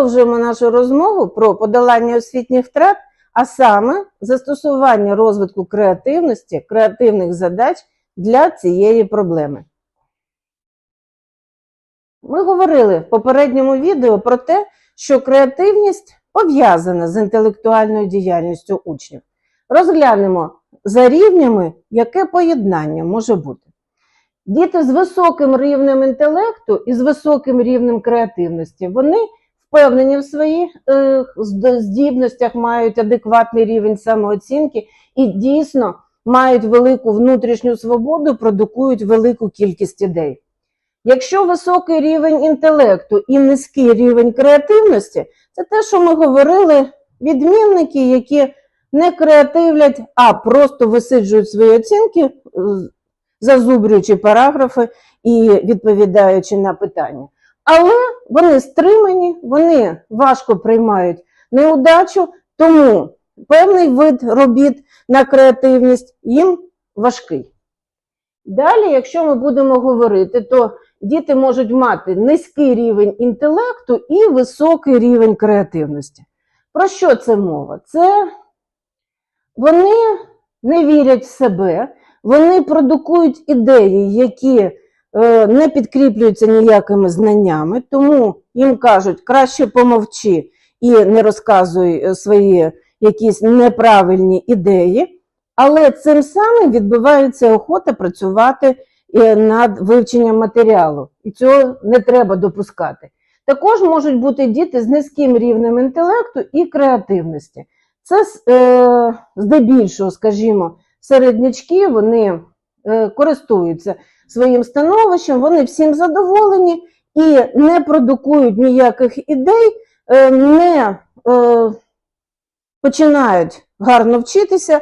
продовжуємо нашу розмову про подолання освітніх втрат, а саме застосування розвитку креативності, креативних задач для цієї проблеми. Ми говорили в попередньому відео про те, що креативність пов'язана з інтелектуальною діяльністю учнів. Розглянемо за рівнями, яке поєднання може бути. Діти з високим рівнем інтелекту і з високим рівнем креативності, вони впевнені в своїх е, здібностях, мають адекватний рівень самооцінки і дійсно мають велику внутрішню свободу, продукують велику кількість ідей. Якщо високий рівень інтелекту і низький рівень креативності, це те, що ми говорили, відмінники, які не креативлять, а просто висиджують свої оцінки, зазубрюючи параграфи і відповідаючи на питання. Але вони стримані, вони важко приймають неудачу, тому певний вид робіт на креативність їм важкий. Далі, якщо ми будемо говорити, то діти можуть мати низький рівень інтелекту і високий рівень креативності. Про що це мова? Це вони не вірять в себе, вони продукують ідеї, які не підкріплюються ніякими знаннями, тому їм кажуть, краще помовчи і не розказуй е, свої якісь неправильні ідеї, але цим самим відбувається охота працювати е, над вивченням матеріалу, і цього не треба допускати. Також можуть бути діти з низьким рівнем інтелекту і креативності. Це е, здебільшого, скажімо, середнячки, вони е, користуються своїм становищем, вони всім задоволені і не продукують ніяких ідей, е, не е, починають гарно вчитися,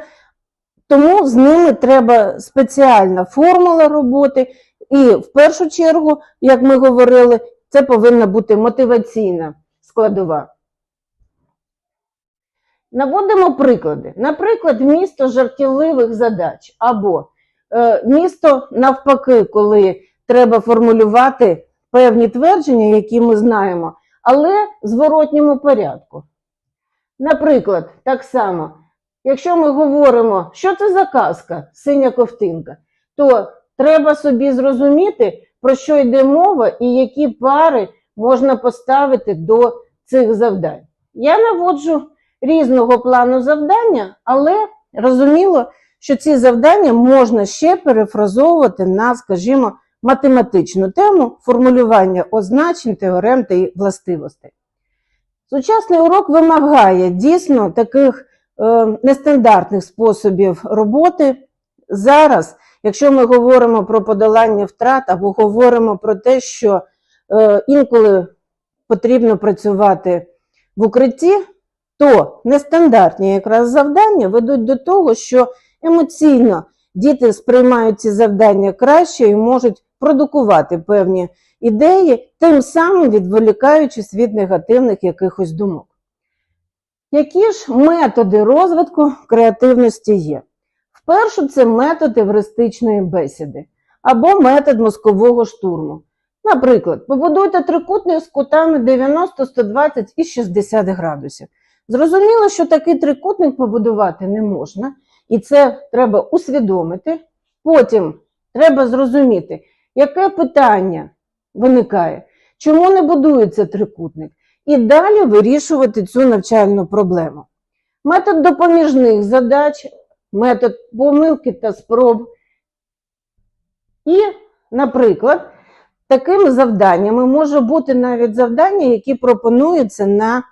тому з ними треба спеціальна формула роботи. І в першу чергу, як ми говорили, це повинна бути мотиваційна складова. Наводимо приклади. Наприклад, місто жартівливих задач або місто навпаки, коли треба формулювати певні твердження, які ми знаємо, але в зворотньому порядку. Наприклад, так само, якщо ми говоримо, що це за казка, синя ковтинка, то треба собі зрозуміти, про що йде мова і які пари можна поставити до цих завдань. Я наводжу різного плану завдання, але розуміло, що ці завдання можна ще перефразовувати на, скажімо, математичну тему формулювання означень, теорем та властивостей. Сучасний урок вимагає дійсно таких е, нестандартних способів роботи. Зараз, якщо ми говоримо про подолання втрат або говоримо про те, що е, інколи потрібно працювати в укритті, то нестандартні якраз завдання ведуть до того, що емоційно діти сприймають ці завдання краще і можуть продукувати певні ідеї, тим самим відволікаючись від негативних якихось думок. Які ж методи розвитку креативності є? Вперше це метод евристичної бесіди або метод мозкового штурму. Наприклад, побудуйте трикутник з кутами 90, 120 і 60 градусів. Зрозуміло, що такий трикутник побудувати не можна, і це треба усвідомити. Потім треба зрозуміти, яке питання виникає, чому не будується трикутник, і далі вирішувати цю навчальну проблему. Метод допоміжних задач, метод помилки та спроб. І, наприклад, такими завданнями може бути навіть завдання, які пропонуються на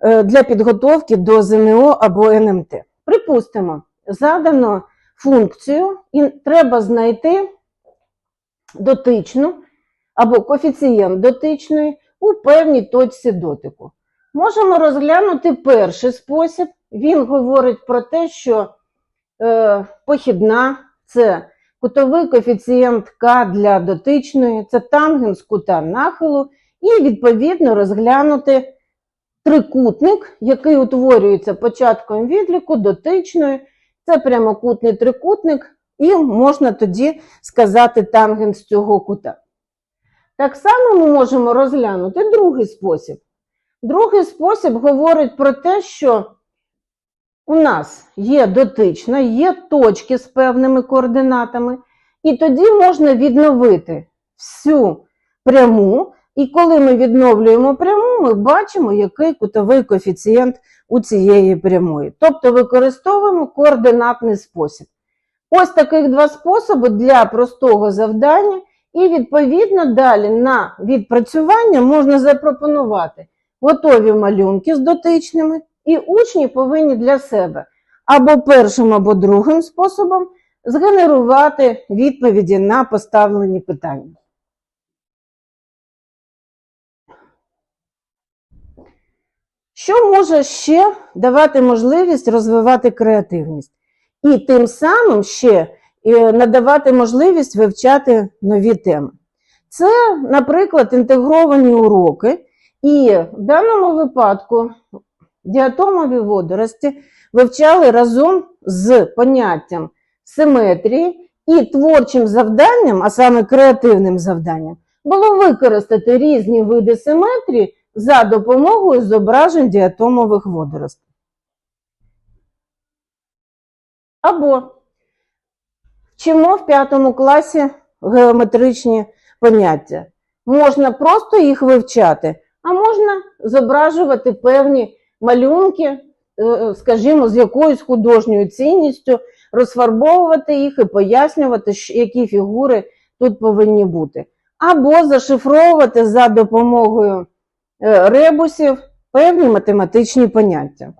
е, для підготовки до ЗНО або НМТ. Припустимо, задано функцію, і треба знайти дотичну або коефіцієнт дотичної у певній точці дотику. Можемо розглянути перший спосіб. Він говорить про те, що е, похідна це кутовий коефіцієнт К для дотичної, це тангенс кута нахилу, і відповідно розглянути трикутник, який утворюється початком відліку дотичної. Це прямокутний трикутник, і можна тоді сказати тангенс цього кута. Так само ми можемо розглянути другий спосіб. Другий спосіб говорить про те, що у нас є дотична, є точки з певними координатами, і тоді можна відновити всю пряму. І коли ми відновлюємо пряму, ми бачимо, який кутовий коефіцієнт у цієї прямої. Тобто використовуємо координатний спосіб. Ось таких два способи для простого завдання, і відповідно далі на відпрацювання можна запропонувати готові малюнки з дотичними, і учні повинні для себе або першим, або другим способом згенерувати відповіді на поставлені питання. Що може ще давати можливість розвивати креативність? І тим самим ще е, надавати можливість вивчати нові теми. Це, наприклад, інтегровані уроки, і в даному випадку діатомові водорості вивчали разом з поняттям симетрії і творчим завданням, а саме креативним завданням, було використати різні види симетрії за допомогою зображень діатомових водоростей. Або вчимо в п'ятому класі геометричні поняття. Можна просто їх вивчати, а можна зображувати певні малюнки, е, скажімо, з якоюсь художньою цінністю, розфарбовувати їх і пояснювати, які фігури тут повинні бути. Або зашифровувати за допомогою ребусів певні математичні поняття.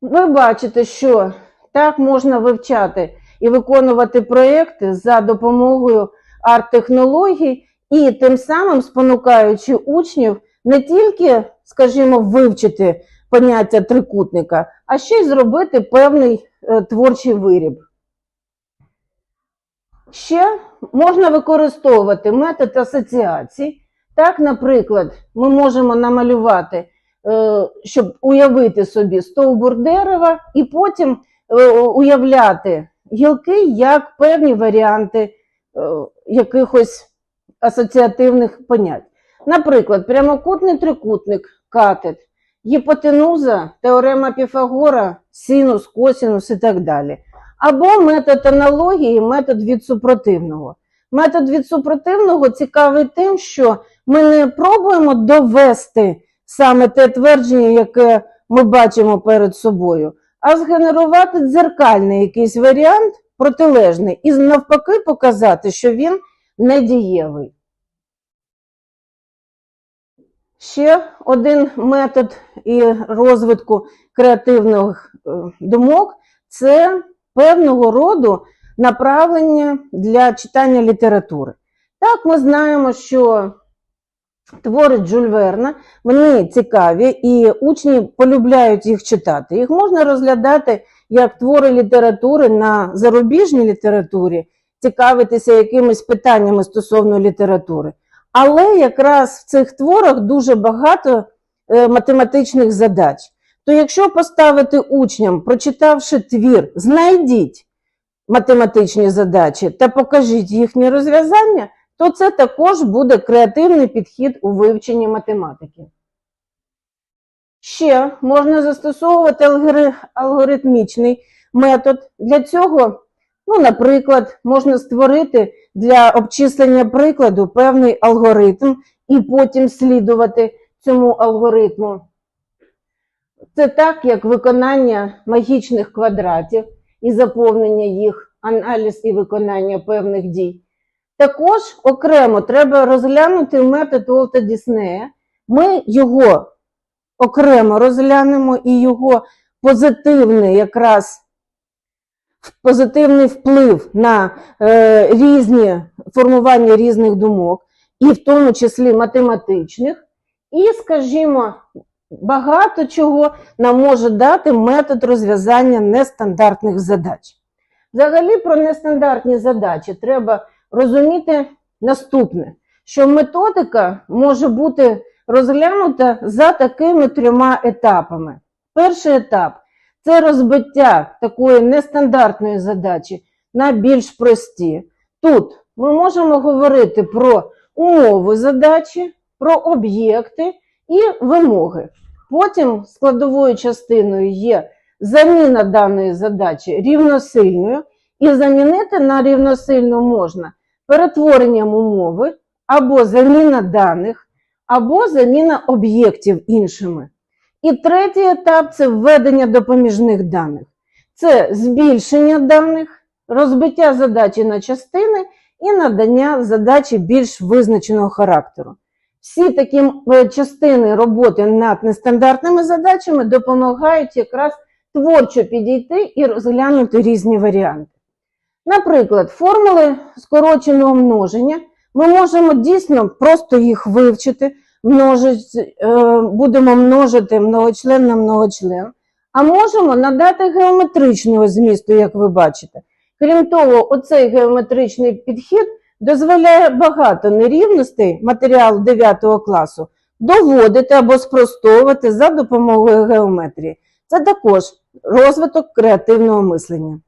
Ви бачите, що так можна вивчати і виконувати проєкти за допомогою арт-технологій, і тим самим спонукаючи учнів не тільки, скажімо, вивчити поняття трикутника, а ще й зробити певний е, творчий виріб. Ще можна використовувати метод асоціацій. Так, наприклад, ми можемо намалювати, е, щоб уявити собі стовбур дерева, і потім е, уявляти гілки як певні варіанти е, якихось асоціативних понять. Наприклад, прямокутний трикутник, катет, гіпотенуза, теорема Піфагора, синус, косинус і так далі. Або метод аналогії, метод від супротивного. Метод від супротивного цікавий тим, що ми не пробуємо довести саме те твердження, яке ми бачимо перед собою, а згенерувати дзеркальний якийсь варіант протилежний і навпаки показати, що він недієвий. Ще один метод і розвитку креативних е, думок це певного роду направлення для читання літератури. Так, ми знаємо, що твори Джуль Верна, вони цікаві, і учні полюбляють їх читати. Їх можна розглядати як твори літератури на зарубіжній літературі, цікавитися якимись питаннями стосовно літератури. Але якраз в цих творах дуже багато е, математичних задач. То якщо поставити учням, прочитавши твір, знайдіть математичні задачі та покажіть їхні розв'язання, то це також буде креативний підхід у вивченні математики. Ще можна застосовувати алгоритмічний метод. Для цього, ну, наприклад, можна створити для обчислення прикладу певний алгоритм і потім слідувати цьому алгоритму. Це так, як виконання магічних квадратів і заповнення їх, аналіз і виконання певних дій. Також окремо треба розглянути метод Уолта Діснея. Ми його окремо розглянемо і його позитивний якраз позитивний вплив на е, різні формування різних думок, і в тому числі математичних, і, скажімо, багато чого нам може дати метод розв'язання нестандартних задач. Взагалі, про нестандартні задачі треба розуміти наступне, що методика може бути розглянута за такими трьома етапами. Перший етап це розбиття такої нестандартної задачі на більш прості. Тут ми можемо говорити про умови задачі, про об'єкти і вимоги. Потім складовою частиною є заміна даної задачі рівносильною, і замінити на рівносильну можна перетворенням умови або заміна даних, або заміна об'єктів іншими. І третій етап це введення допоміжних даних. Це збільшення даних, розбиття задачі на частини і надання задачі більш визначеного характеру. Всі такі е, частини роботи над нестандартними задачами допомагають якраз творчо підійти і розглянути різні варіанти. Наприклад, формули скороченого множення ми можемо дійсно просто їх вивчити, множить, е, будемо множити многочлен на многочлен, а можемо надати геометричного змісту, як ви бачите. Крім того, оцей геометричний підхід дозволяє багато нерівностей матеріалу 9 класу доводити або спростовувати за допомогою геометрії. Це також розвиток креативного мислення.